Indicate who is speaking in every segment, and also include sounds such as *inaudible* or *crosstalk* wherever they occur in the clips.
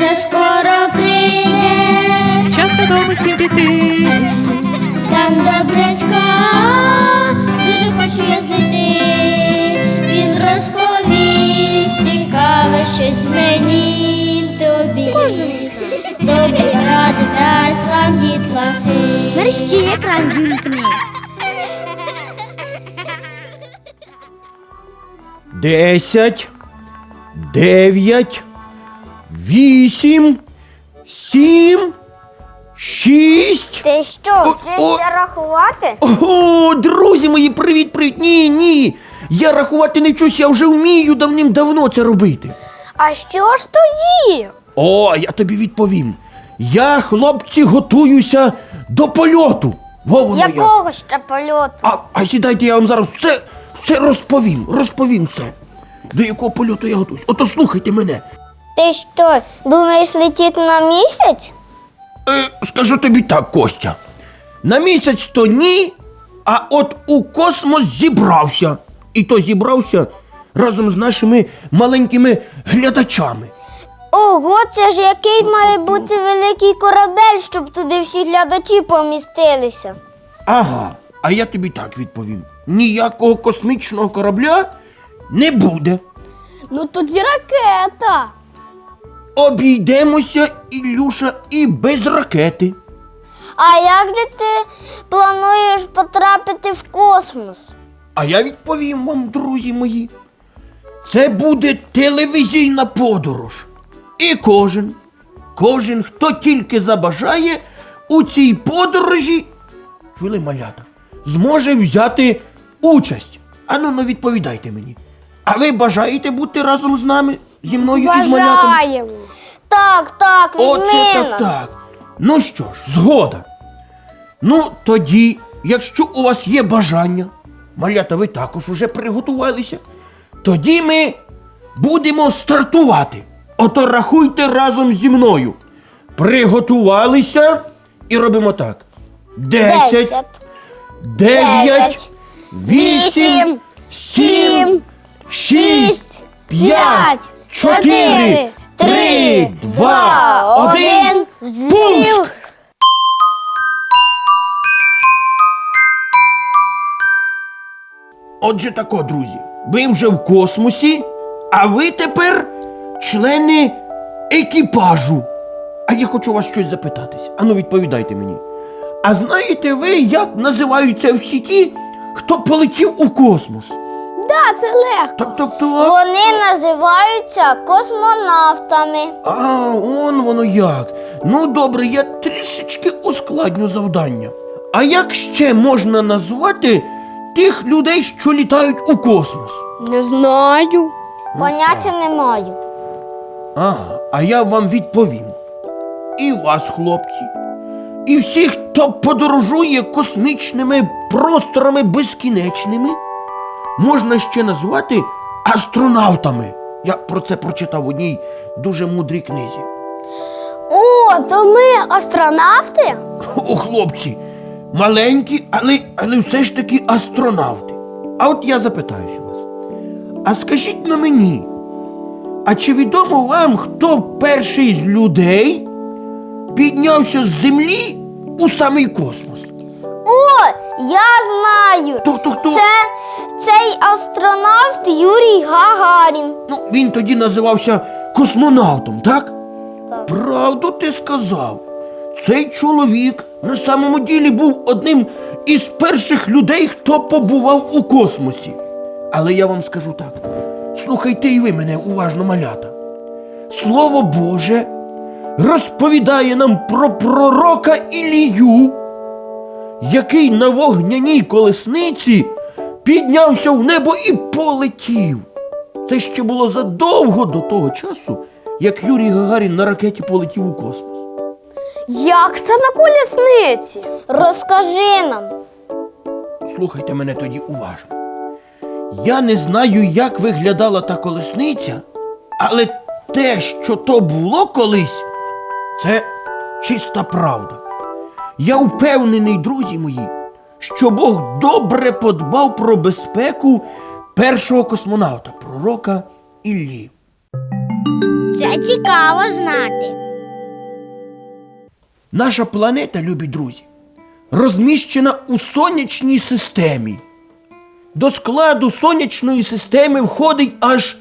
Speaker 1: вже скоро прийде,
Speaker 2: Час додому всім піти.
Speaker 1: там добрячка, дуже хочу я знайти. Він розповість цікаве щось мені тобі. Добрі ради дасть вам дітлахи.
Speaker 3: Мерщі екран вімкни.
Speaker 4: Десять, дев'ять, вісім, сім, шість.
Speaker 3: Ти що,
Speaker 4: О, о.
Speaker 3: вчишся рахувати?
Speaker 4: О, друзі мої, привіт, привіт. Ні, ні. Я рахувати не вчусь, я вже вмію давним-давно це робити.
Speaker 3: А що ж тоді?
Speaker 4: О, я тобі відповім. Я, хлопці, готуюся до польоту. Во воно як.
Speaker 3: Якого ще польоту?
Speaker 4: А, а сідайте, я вам зараз все, все розповім, розповім все. До якого польоту я готуюсь. Ото слухайте мене.
Speaker 3: Ти що, думаєш летіти на місяць?
Speaker 4: Е, скажу тобі так, Костя. На місяць то ні, а от у космос зібрався. І то зібрався разом з нашими маленькими глядачами.
Speaker 3: Ого, це ж який має бути великий корабель, щоб туди всі глядачі помістилися.
Speaker 4: Ага, а я тобі так відповім: ніякого космічного корабля не буде.
Speaker 3: Ну тоді ракета.
Speaker 4: Обійдемося, Ілюша, і без ракети.
Speaker 3: А як же ти плануєш потрапити в космос?
Speaker 4: А я відповім вам, друзі мої. Це буде телевізійна подорож. І кожен, кожен, хто тільки забажає у цій подорожі, чули малята, зможе взяти участь. Ану, ну відповідайте мені. А ви бажаєте бути разом з нами, зі мною і з малятами?
Speaker 3: Бажаємо. Так, так, візьми
Speaker 4: Оце так
Speaker 3: нас.
Speaker 4: так. Ну що ж, згода. Ну, тоді, якщо у вас є бажання, малята, ви також уже приготувалися, тоді ми будемо стартувати. Ото рахуйте разом зі мною. Приготувалися і робимо так. Десять,
Speaker 3: Десять,
Speaker 4: дев'ять,
Speaker 3: дев'ять,
Speaker 4: вісім, сім, шість, п'ять, чотири, три, два, один, пуск! Отже тако, друзі, ви вже в космосі, а ви тепер члени екіпажу. А я хочу вас щось запитатись. Ану, відповідайте мені. А знаєте ви, як називаються всі ті, хто полетів у космос?
Speaker 3: Да, це легко.
Speaker 4: Так, так, так.
Speaker 3: Вони називаються космонавтами.
Speaker 4: А, он воно як. Ну добре, я трішечки ускладню завдання. А як ще можна назвати тих людей, що літають у космос?
Speaker 3: Не знаю. Поняття не маю.
Speaker 4: Ага, а я вам відповім. І вас, хлопці, і всіх, хто подорожує космічними просторами безкінечними, можна ще назвати астронавтами. Я про це прочитав в одній дуже мудрій книзі.
Speaker 3: О, то ми астронавти?
Speaker 4: О, хлопці, маленькі, але, але все ж таки астронавти. А от я запитаюсь у вас. А скажіть на мені, а чи відомо вам, хто перший з людей піднявся з землі у самий космос?
Speaker 3: О, я знаю.
Speaker 4: Хто, хто, хто?
Speaker 3: Це цей астронавт Юрій Гагарін.
Speaker 4: Ну, він тоді називався космонавтом, так?
Speaker 3: Так.
Speaker 4: Правду ти сказав. Цей чоловік на самому ділі був одним із перших людей, хто побував у космосі. Але я вам скажу так: слухайте і ви мене уважно, малята. Слово Боже розповідає нам про пророка Ілію, який на вогняній колесниці піднявся в небо і полетів. Це ще було задовго до того часу, як Юрій Гагарін на ракеті полетів у космос.
Speaker 3: Як це на колісниці? Розкажи нам.
Speaker 4: Слухайте мене тоді уважно. Я не знаю, як виглядала та колесниця, але те, що то було колись, це чиста правда. Я впевнений, друзі мої, що Бог добре подбав про безпеку першого космонавта, пророка Іллі.
Speaker 1: Це цікаво знати.
Speaker 4: Наша планета, любі друзі, розміщена у сонячній системі. До складу сонячної системи входить аж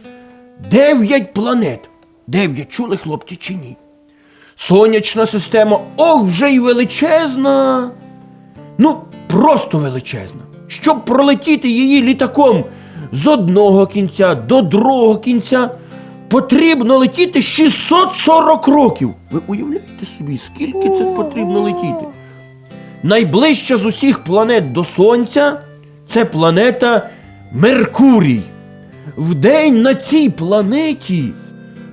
Speaker 4: 9 планет. 9 чули хлопці чи ні? Сонячна система, ох, вже й величезна. Ну, просто величезна. Щоб пролетіти її літаком з одного кінця до другого кінця, потрібно летіти 640 років. Ви уявляєте собі, скільки це потрібно летіти? Найближча з усіх планет до Сонця це планета Меркурій. Вдень на цій планеті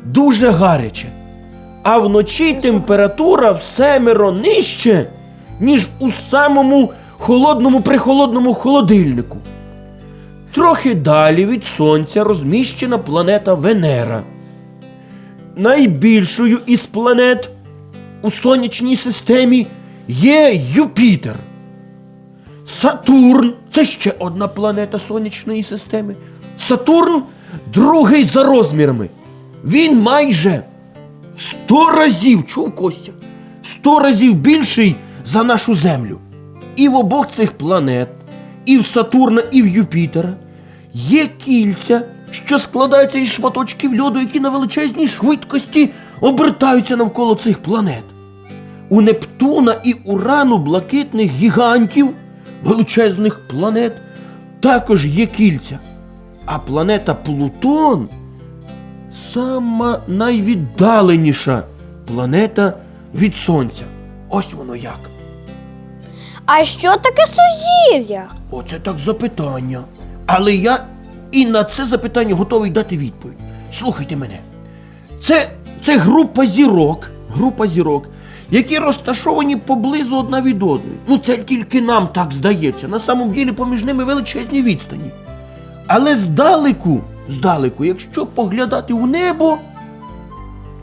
Speaker 4: дуже гаряче, а вночі температура в семеро нижче, ніж у самому холодному прихолодному холодильнику. Трохи далі від Сонця розміщена планета Венера. Найбільшою із планет у сонячній системі є Юпітер. Сатурн це ще одна планета сонячної системи. Сатурн другий за розмірами. Він майже 100 разів, чув Костя, 100 разів більший за нашу Землю. І в обох цих планет, і в Сатурна, і в Юпітера є кільця, що складаються із шматочків льоду, які на величезній швидкості обертаються навколо цих планет. У Нептуна і Урану блакитних гігантів, величезних планет, також є кільця. А планета Плутон сама найвіддаленіша планета від Сонця. Ось воно як.
Speaker 3: А що таке сузір'я?
Speaker 4: Оце так запитання. Але я і на це запитання готовий дати відповідь. Слухайте мене. Це, це група зірок, група зірок, які розташовані поблизу одна від одної. Ну, це тільки нам так здається. На самом ділі поміж ними величезні відстані. Але здалеку, здалеку, якщо поглядати у небо,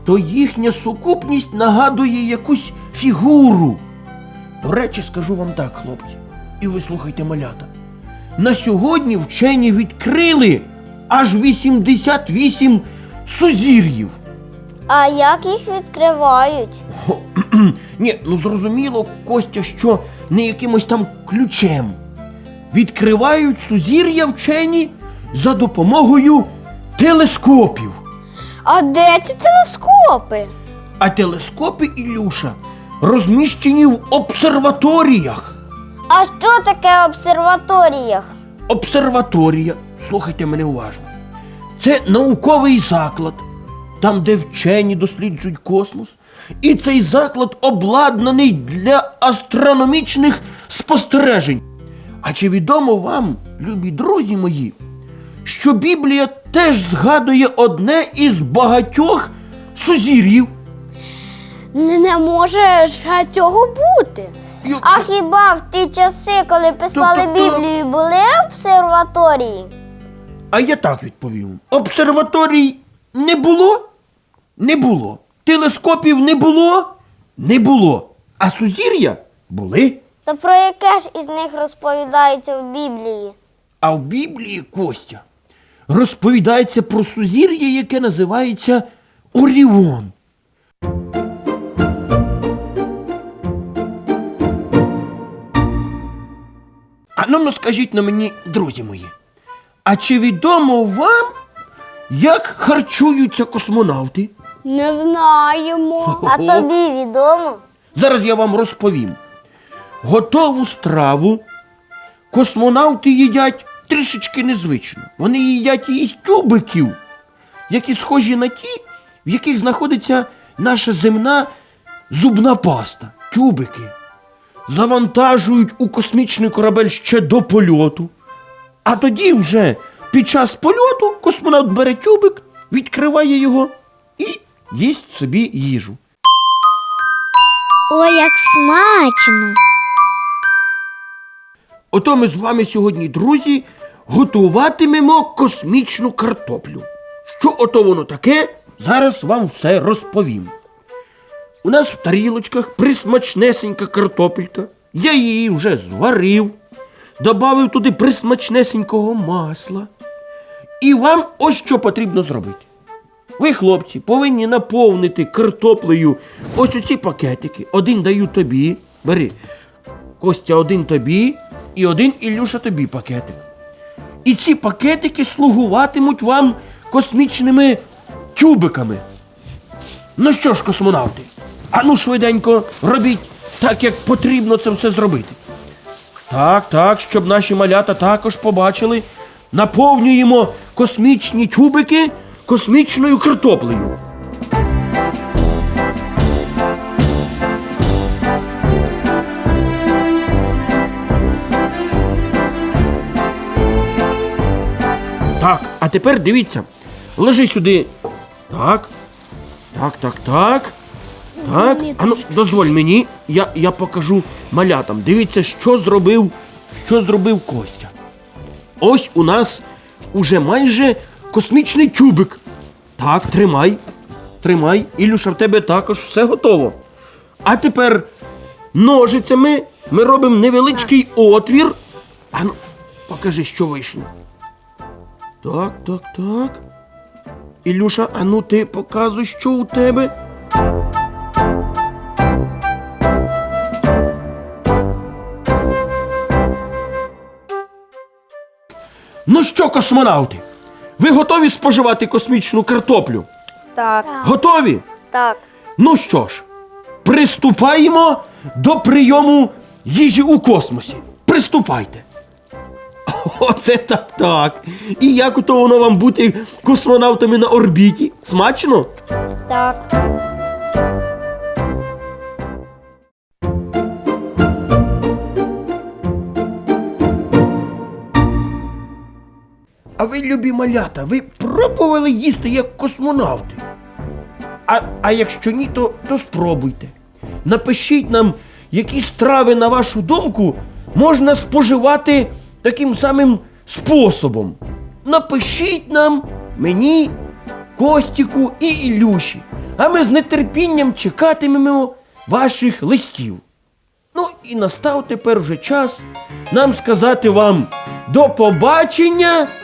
Speaker 4: то їхня сукупність нагадує якусь фігуру. До речі, скажу вам так, хлопці, і ви слухайте малята. На сьогодні вчені відкрили аж 88 сузір'їв.
Speaker 3: А як їх відкривають?
Speaker 4: Хо, Ні, ну зрозуміло, Костя, що не якимось там ключем. Відкривають сузір'я вчені за допомогою телескопів.
Speaker 3: А де ці телескопи?
Speaker 4: А телескопи Ілюша розміщені в обсерваторіях.
Speaker 3: А що таке обсерваторіях?
Speaker 4: Обсерваторія, слухайте мене уважно. Це науковий заклад, там, де вчені досліджують космос. І цей заклад обладнаний для астрономічних спостережень. А чи відомо вам, любі друзі мої, що Біблія теж згадує одне із багатьох сузір'їв?
Speaker 3: Не, не може ж цього бути. А хіба в ті часи, коли писали
Speaker 4: Та-та-та.
Speaker 3: Біблію, були обсерваторії?
Speaker 4: А я так відповім: обсерваторій не було? Не було. Телескопів не було? Не було. А сузір'я були.
Speaker 3: То про яке ж із них розповідається в Біблії?
Speaker 4: А в Біблії Костя розповідається про сузір'я, яке називається Оріон. Ну, ну скажіть на мені, друзі мої, а чи відомо вам, як харчуються космонавти?
Speaker 3: Не знаємо. А тобі відомо?
Speaker 4: Зараз я вам розповім. Готову страву космонавти їдять трішечки незвично. Вони їдять її з тюбиків, які схожі на ті, в яких знаходиться наша земна зубна паста. Тюбики. Завантажують у космічний корабель ще до польоту. А тоді вже під час польоту космонавт бере тюбик, відкриває його і їсть собі їжу.
Speaker 1: Ой, як смачно!
Speaker 4: Ото ми з вами сьогодні, друзі, готуватимемо космічну картоплю. Що ото воно таке, зараз вам все розповім. У нас в тарілочках присмачнесенька картопелька. Я її вже зварив, додав туди присмачнесенького масла. І вам ось що потрібно зробити. Ви, хлопці, повинні наповнити картоплею ось оці пакетики. Один даю тобі. Бери. Костя, один тобі і один Ілюша тобі пакетик. І ці пакетики слугуватимуть вам космічними тюбиками. Ну що ж, космонавти, а ну швиденько робіть так, як потрібно це все зробити. Так, так, щоб наші малята також побачили. Наповнюємо космічні тюбики космічною картоплею. Так, а тепер дивіться. Ложи сюди. Так. Так, так, так. Так. А ну, дозволь мені, я, я покажу малятам. Дивіться, що зробив, що зробив Костя. Ось у нас уже майже космічний тюбик. Так, тримай. Тримай. Ілюша, в тебе також все готово. А тепер ножицями ми робимо невеличкий отвір. А ну, покажи, що вийшло. Так, так, так. Ілюша, а ну ти показуй, що у тебе. Ну що, космонавти? Ви готові споживати космічну картоплю?
Speaker 3: Так.
Speaker 4: Готові?
Speaker 3: Так.
Speaker 4: Ну що ж, приступаємо до прийому їжі у космосі. Приступайте. *laughs* Оце так так. І як то воно вам бути космонавтами на орбіті? Смачно?
Speaker 3: Так.
Speaker 4: А ви, любі малята, ви пробували їсти як космонавти? А, а якщо ні, то, то спробуйте. Напишіть нам, які страви, на вашу думку, можна споживати таким самим способом. Напишіть нам, мені, Костіку і Ілюші. А ми з нетерпінням чекатимемо ваших листів. Ну і настав тепер вже час нам сказати вам до побачення,